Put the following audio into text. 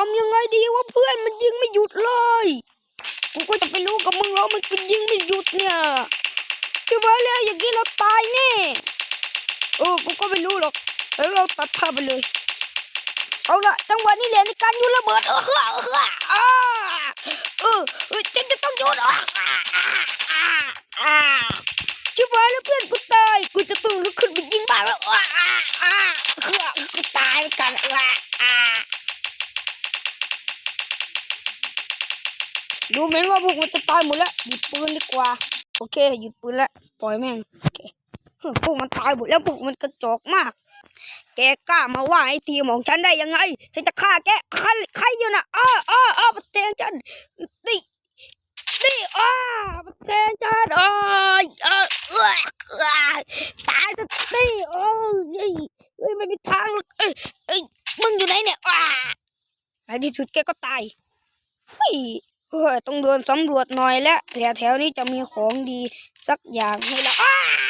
ทำยังไงดีวะเพื่อนมันยิงไม่หยุดเลย กูก็จะไปรู้กับมึงแล้วมันก็ยิงไม่หยุดเนี่ยจะไว้แล้วอย่างนี้เราตายแน่เออกูก็ไม่รู้หรอกแล้วเราตัดภาพไปเลย เอาละจังหวะนี้แหละในการโยุระเบิดเออเออเออเออเออฉันจะต้องโยนอะอ่าอ่าอ่าอ่าชิบหายแล้วเพื่อนกูตายกูจะต้องลุกขึ้นไปยิงบ้าแล้วอ่าอ่าอ่าเออกูตายเหมือนกันอ่า ดูเหมือนว่าพวกมันจะตายหมดแล้วหยุดปืนดีกว่า โอเคหยุดปืนแล้วปล่อยแม่งโอเคพวกมันตายหมดแล้วพวกมันกระจอกมาก แกกล้ามาว่าไอ้ทีมของฉันได้ยังไง ฉันจะฆ่าแกใครใครอยู่นะอ้าอ้าอ้ามาแทงฉันนี่นี่อ้ามาแทงฉันอ้ายเออเออตายสักทีโอ้ยเฮ้ยไม่มีทางหรอกเอ้ยเอ้ยมึงอยู่ไหนเนี่ยอ้าในที่สุดแกก็ตายเฮ้ย เฮ้ยต้องเดินสำรวจหน่อยและแถวแถวๆนี้จะมีของดีสักอย่างให้ละอ้า